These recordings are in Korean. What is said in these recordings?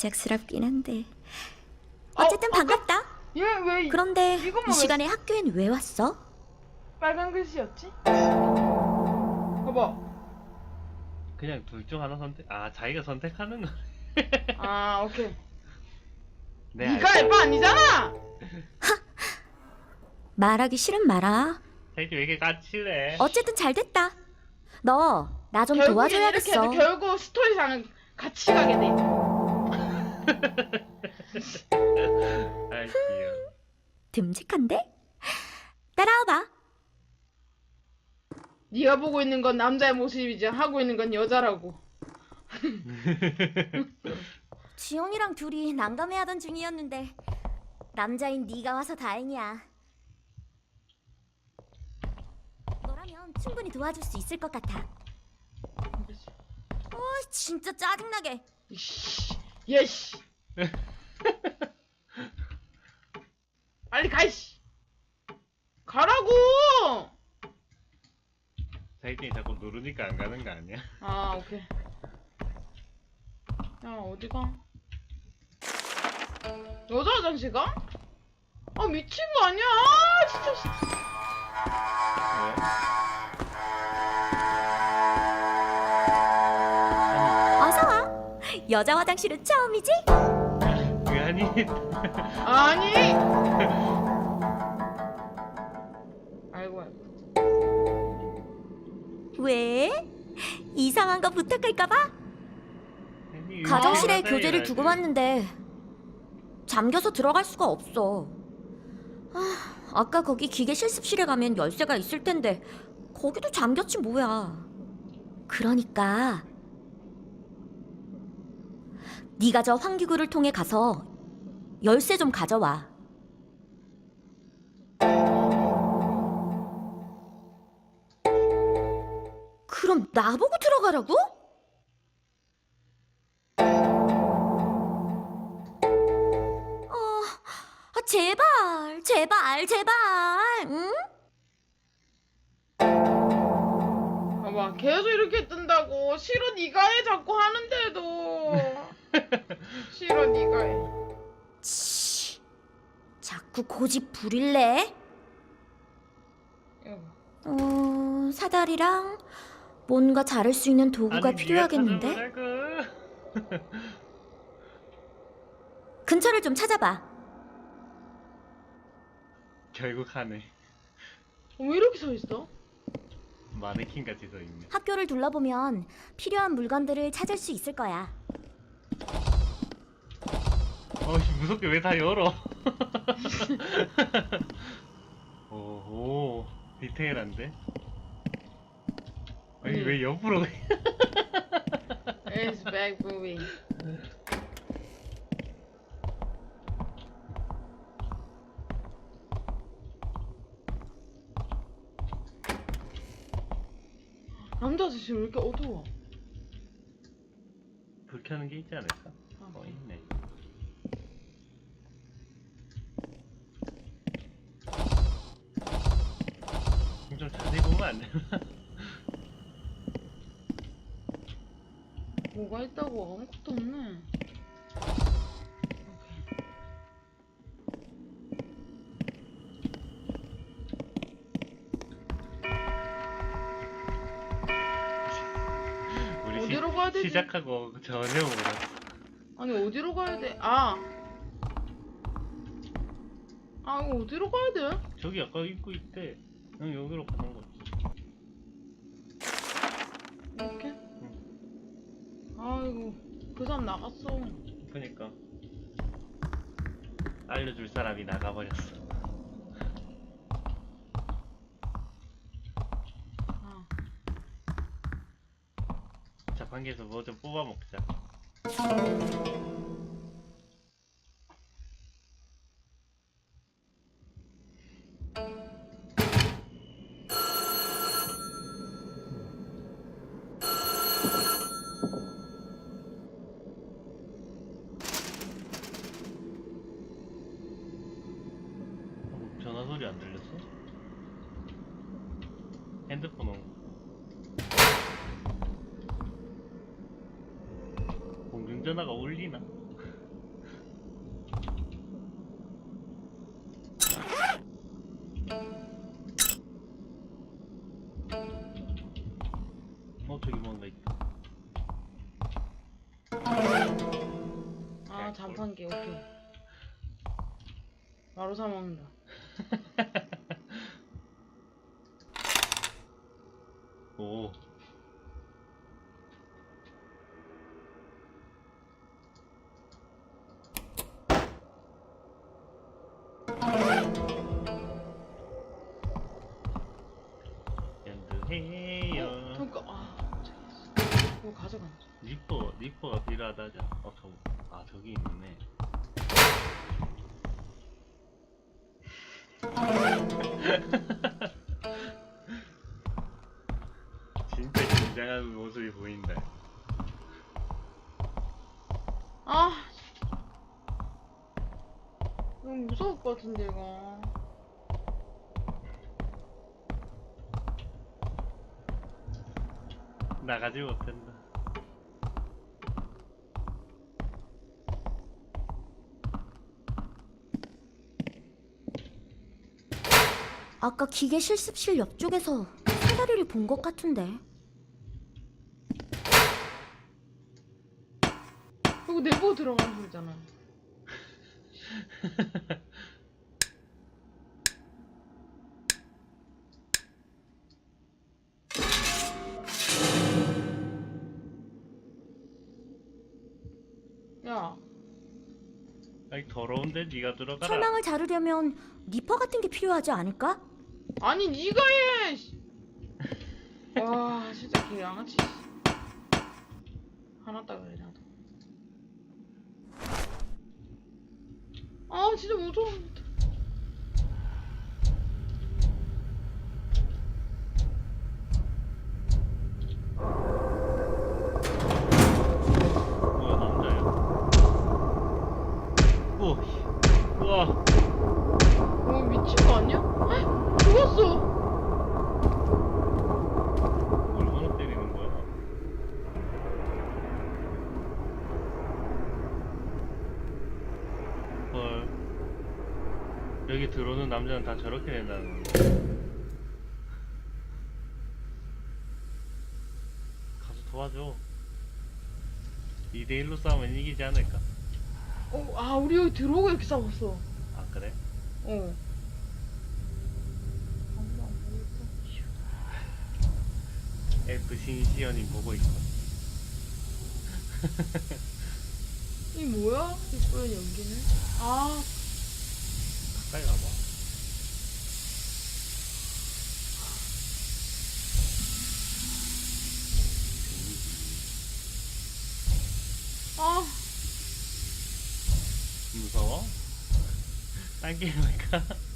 갑작스럽긴 한데. 어, 어쨌든 어, 반갑다. 얘왜 그런데 이것만 이 왜- 시간에 학교엔 왜 왔어? 빨간 글씨였지? 봐봐. 그냥 둘 중 하나 선택. 아 자기가 선택하는 거. 아 오케이. 네. 네가 알죠. 아니잖아. 말하기 싫은 말아. 자기 왜 이렇게 까칠해? 어쨌든 잘 됐다. 너 나 좀 결국엔 이렇게 도와줘야겠어. 해도 결국 스토리상은 같이 가게 돼. 아이 귀여워. 듬직한데? 따라와봐. 네가 보고 있는 건 남자의 모습이지 하고 있는 건 여자라고. 지영이랑 둘이 난감해하던 중이었는데 남자인 네가 와서 다행이야. 너라면 충분히 도와줄 수 있을 것 같아. 어, 진짜 짜증나게. 이씨, 예씨. 빨리 가 이씨. 가라고. 자기들이 자꾸 누르니까 안 가는 거 아니야? 아 오케이. 야 어디가? 여자 화장실 가? 아 미친 거 아니야? 아, 진짜. 씨. 여자 화장실은 처음이지? 왜 아니? 아니. 아이고 아이고. 왜? 이상한 거 부탁할까봐? 아니, 가정실에 화장실에 교재를 가야지. 두고 왔는데 잠겨서 들어갈 수가 없어. 아, 아까 거기 기계 실습실에 가면 열쇠가 있을 텐데 거기도 잠겼지 뭐야. 그러니까 네가 저 환기구를 통해 가서 열쇠 좀 가져와. 그럼 나보고 들어가라고? 어, 아, 제발, 제발, 제발, 응? 봐봐 계속 이렇게 뜬다고. 싫어 네가 해 자꾸 하는데도. 싫어 네가 해. 치, 자꾸 고집 부릴래? 이거. 어, 사다리랑 뭔가 자를 수 있는 도구가 아니, 필요하겠는데? 가져보라고. 근처를 좀 찾아봐. 결국 하네. 어, 왜 이렇게 서 있어? 마네킹 같이 서 있네. 학교를 둘러보면 필요한 물건들을 찾을 수 있을 거야. 어이 무섭게 왜 다 열어? 오오 디테일한데? 아니 음. 왜 옆으로 It's back moving. 남자 아저씨 왜 이렇게 어두워? 불 켜는 게 있지 않을까? 아, 어 있네. 좀 자세히 보면 안 되나? 뭐가 있다고 아무것도 없네. 우리 어디로 가야 되지? 시작하고 전혀 몰랐어. 아니 어디로 가야 돼? 아. 아 이거 어디로 가야 돼? 저기 아까 입구 있대. 응 여기로 가는 거지. 이렇게? 아이고 그 사람 나갔어. 그니까 알려줄 사람이 나가버렸어. 아. 자판기에서 뭐 좀 뽑아 먹자. 소리 안 들렸어? 핸드폰 온 공중전화가 울리나? 어 저기 뭔가 있다 아 잠탄기 오케이 바로 사먹는다 니퍼가 필요하다죠. 어, 저, 아 저기 있네. 진짜 긴장한 모습이 보인다. 아 너무 무서울 것 같은데 이거. 나가지 못한다. 아까 기계 실습실 옆쪽에서 사다리를 본 것 같은데. 이거 내보고 들어가는 소리잖아. 야, 아이 더러운데 네가 들어가라. 철망을 자르려면 니퍼 같은 게 필요하지 않을까? 아니 네가 해. 씨. 와, 진짜 개 양아치. 씨. 하나 따 그래 나도. 아, 진짜 무서워. 뭐야 남자야. 오. 우와. 어, 미친 거 아니야? 헉, 죽었어. 얼마나 때리는 거야? 헐. 여기 들어오는 남자는 다 저렇게 된다는 건데. 가서 도와줘. 2대1로 싸우면 이기지 않을까? 어, 아, 우리 여기 들어오고 이렇게 싸웠어. 아, 그래? 어. 엘프 신시연이 보고 있고. 이 뭐야? 이쁜 연기는? 아, 가까이 가봐. 아, 무서워? 딴 게임 할까?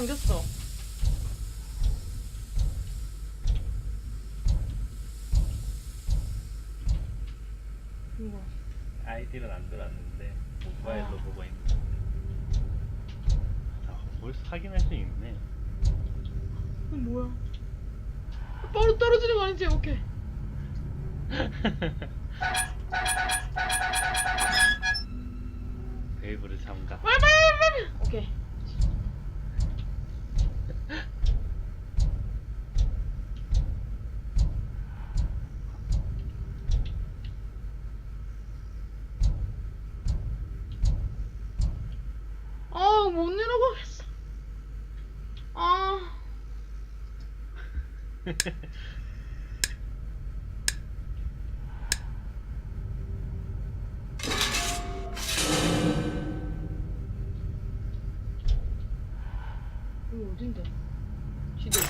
잠겼어. 이거. 아이디는 안 들었는데 모바일로 아. 보고 있는. 자, 벌써 확인할 수 있네. 이거 뭐야? 바로 떨어지는 거 아니지? 오케이. 베이브를 잠가. 빨리, 빨리, 빨리. 오케이. 아, 못 내려가겠어. 아. 이거 어딘데? 지도.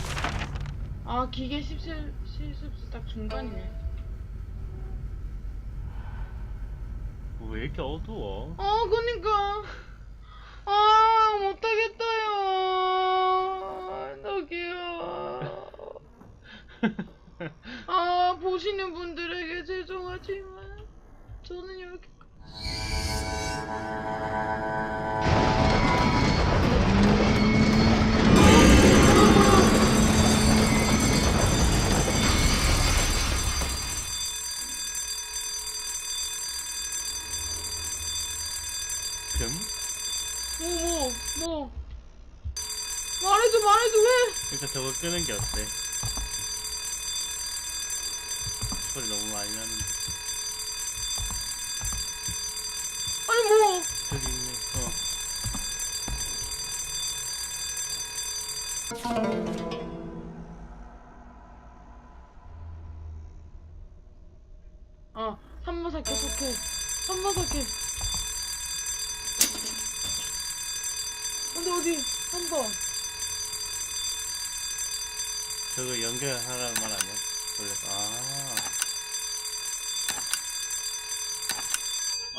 아, 기계 실습, 실습실 딱 중간이네. 왜 이렇게 어두워? 아, 그니까. 아, 못하겠다요. 저기요. 보시는 분들에게 죄송하지만 저는 여기 금? 뭐 뭐 뭐 말해줘 말해줘 왜? 그러니까 저거 끄는 게 어때? 소리 너무 많이 나는데. 아니 뭐 저기 있네. 어. 아, 산마사케 속해. 산마사케. 근데 어디? 한 번. 저거 연결하라는 말 아니야? 돌려서. 아.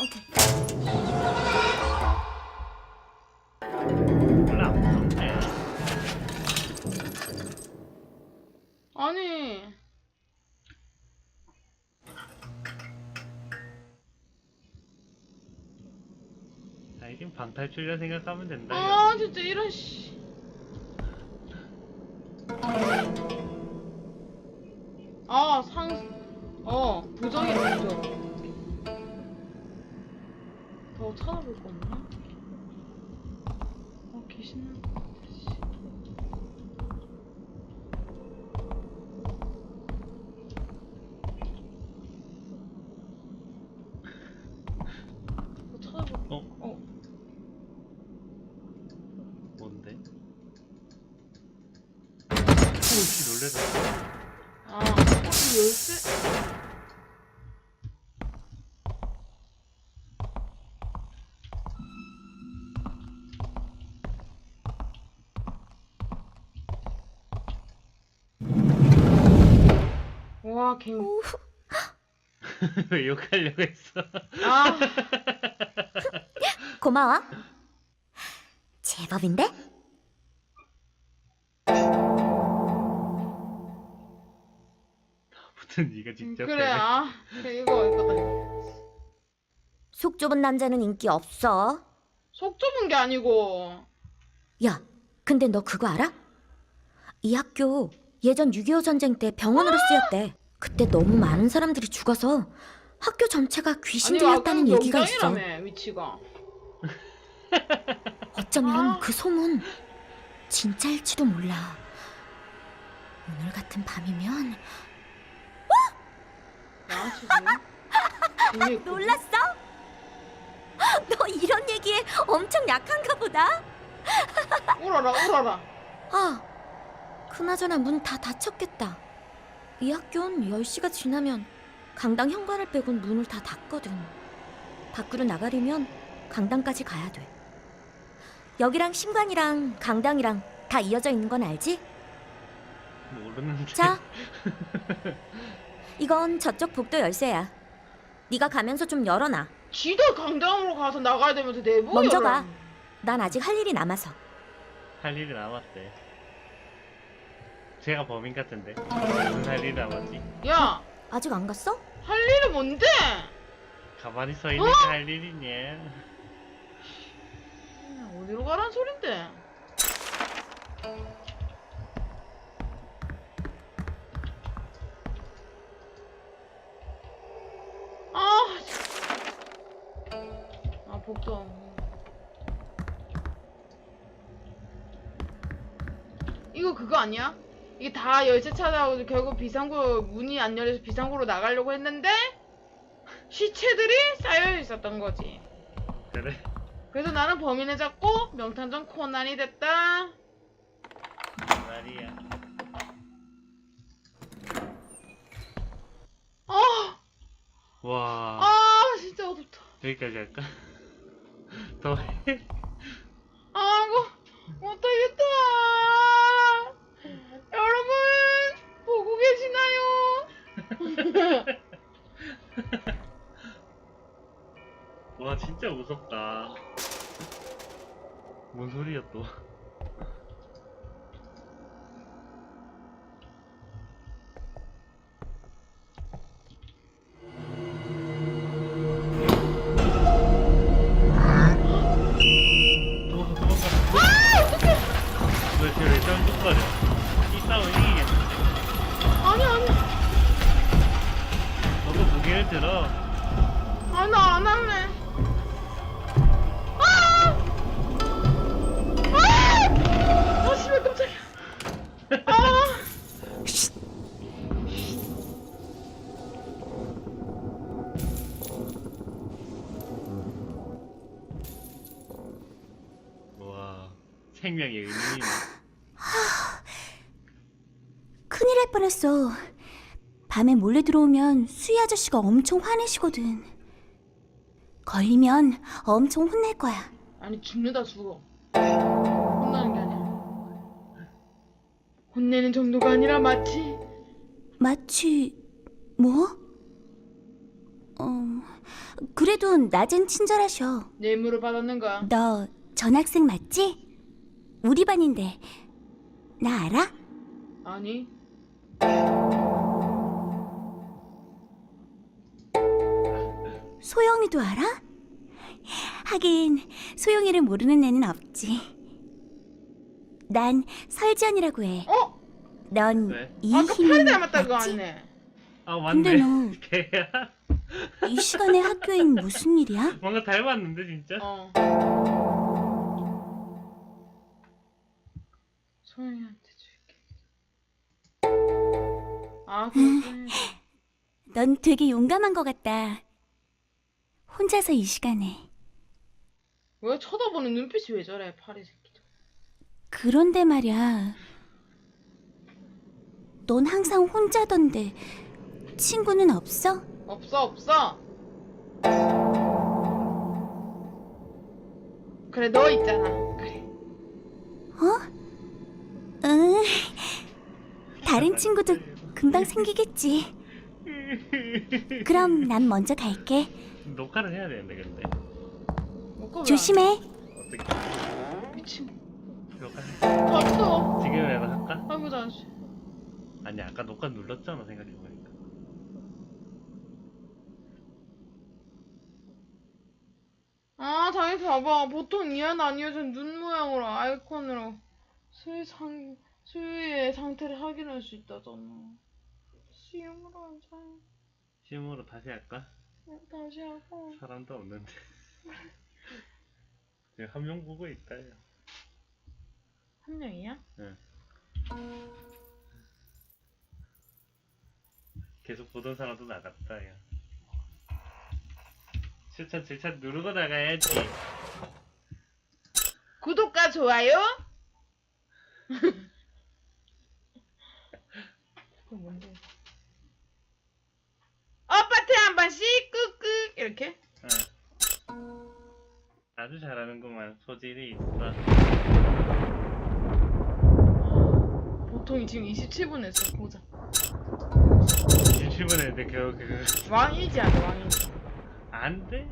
오케이. 아니. 아, 이긴 방탈출이라 생각하면 된다. 이거. 아, 진짜 이런 씨. 아, 상. 어, 부정이 부정. 더 찾아볼 거 없나? 어, 계시는 와, 갱. 왜 욕하려고 했어? 아, 고마워. 제법인데? 아무튼 네가 직접 그래, 해. 아. 그래, 이거, 이거다. 속 좁은 남자는 인기 없어. 속 좁은 게 아니고. 야, 근데 너 그거 알아? 이 학교 예전 6.25 전쟁 때 병원으로 쓰였대. 그때 너무 많은 사람들이 죽어서 학교 전체가 귀신 들렸다는 얘기가 있어. 명당이라며, 위치가. 어쩌면 아. 그 소문 진짜일지도 몰라. 오늘 같은 밤이면 양아치지. 놀랐어? 너 이런 얘기에 엄청 약한가 보다. 울어라, 울어라. 아, 그나저나 문 다 닫혔겠다. 이 학교는 10시가 지나면 강당 현관을 빼곤 문을 다 닫거든. 밖으로 나가려면 강당까지 가야 돼. 여기랑 신관이랑 강당이랑 다 이어져 있는 건 알지? 모르는데. 자, 이건 저쪽 복도 열쇠야. 네가 가면서 좀 열어놔. 지도 강당으로 가서 나가야 되면서 내부 먼저 열어. 가. 난 아직 할 일이 남아서. 할 일이 남았대. 제가 범인 같은데. 무슨 할 일이 남았지? 야, 아직 안 갔어? 할 일은 뭔데? 가만히 서 있는 게 할 일이냐? 어디로 가란 소린데? 아, 씨. 아 복도. 이거 그거 아니야? 이게 다 열쇠 찾아오고 결국 비상구 문이 안 열려서 비상구로 나가려고 했는데 시체들이 쌓여 있었던 거지. 그래? 그래서 나는 범인을 잡고 명탐정 코난이 됐다. 말이야. 아, 와. 아 진짜 어둡다. 여기까지 할까? 더 해? 무섭다. 뭔 소리야 또? 아니 아니 너도 무게를 들어 아나안 할래 와 생명의 의미네. 큰일 날 뻔했어. 밤에 몰래 들어오면 수희 아저씨가 엄청 화내시거든. 걸리면 엄청 혼낼 거야. 아니, 죽는다, 죽어. 혼내는 정도가 아니라 마치 마치 뭐? 어 그래도 낮엔 친절하셔. 뇌물을 받았는 거야. 너 전학생 맞지? 우리 반인데 나 알아? 아니, 소영이도 알아? 하긴 소영이를 모르는 애는 없지. 난 설지연이라고 해. 어? 넌 왜? 아까 팔 이희민 닮았다, 그거 맞지? 아니네. 아 근데 맞네. 너- 걔야. 이 시간에 학교엔 무슨 일이야? 뭔가 닮았는데 진짜. 어. 소영이한테 줄게. 아, 그렇군. 넌 되게 용감한 것 같다. 혼자서 이 시간에. 왜 쳐다보는 눈빛이 왜 저래, 파리 새끼들. 그런데 말이야. 넌 항상 혼자던데 친구는 없어? 없어, 없어. 그래, 너 있잖아. 그래. 응. 다른 친구도 금방 생기겠지. 그럼 난 먼저 갈게. 녹화를 해야 되는데 근데 먹고 조심해. 어떻게 안- 미친. 녹화? 봤어. 지금이라도 할까? 아이고, 자식. 아니 아까 녹화 눌렀잖아 생각해보니까. 아, 당연히 봐봐. 보통 이해는 아니어준 눈 모양으로 아이콘으로 수의 상, 수의 상태를 확인할 수 있다잖아. 시험으로 하자. 시음으로 다시 할까? 어, 다시 하고. 사람도 없는데. 지금 한 명 보고 있다. 야. 한 명이야? 응. 계속 보던 사람도 나갔다. 야. 추천 질차 누르고 나가야지. 구독과 좋아요? 그건 뭔데? 아파트 한 번씩 끄끄 이렇게? 응. 아주 잘하는구만. 소질이 있어. 보통이 지금 27분 했어 보자 27분 했는데 겨우 그거. 왕이지 않아 왕이지 안 돼.